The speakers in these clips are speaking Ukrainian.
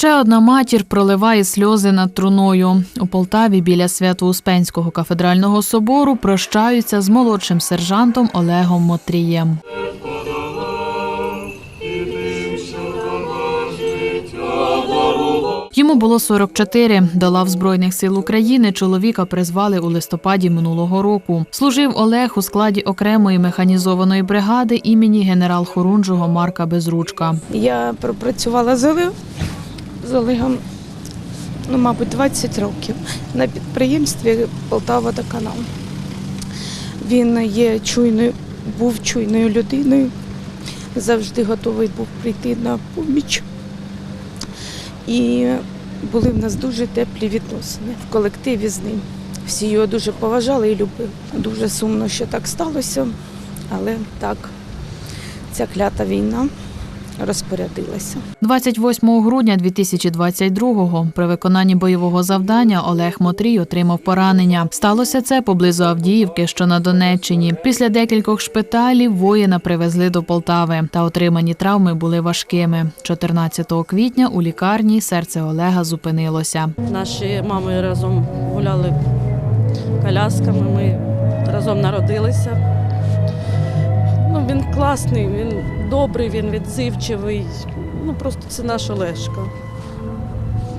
Ще одна матір проливає сльози над труною. У Полтаві біля Свято-Успенського кафедрального собору прощаються з молодшим сержантом Олегом Мотрієм. Йому було 44. До лав Збройних сил України чоловіка призвали у листопаді минулого року. Служив Олег у складі окремої механізованої бригади імені генерал-хорунжого Марка Безручка. Я пропрацювала з Олегом, з Олегом, ну, мабуть, 20 років на підприємстві Полтава та канал. Він є чуйною, був чуйною людиною, завжди готовий був прийти на поміч. І були в нас дуже теплі відносини в колективі з ним. Всі його дуже поважали і любили. Дуже сумно, що так сталося, але так, ця клята війна розпорядилася. 28 грудня 2022-го при виконанні бойового завдання Олег Мотрій отримав поранення. Сталося це поблизу Авдіївки, що на Донеччині. Після декількох шпиталів воїна привезли до Полтави, та отримані травми були важкими. 14 квітня у лікарні серце Олега зупинилося. Наші мами разом гуляли колясками, ми разом народилися. Ну, він класний, він добрий, він відзивчивий. Ну, просто це наш Олешка.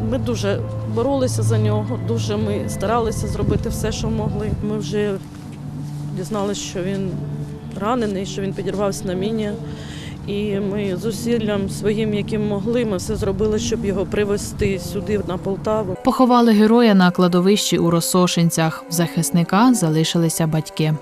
Ми дуже боролися за нього, дуже ми старалися зробити все, що могли. Ми вже дізналися, що він ранений, що він підірвався на міні. І ми зусиллям своїм, яким могли, ми все зробили, щоб його привезти сюди, на Полтаву. Поховали героя на кладовищі у Росошинцях. В захисника залишилися батьки.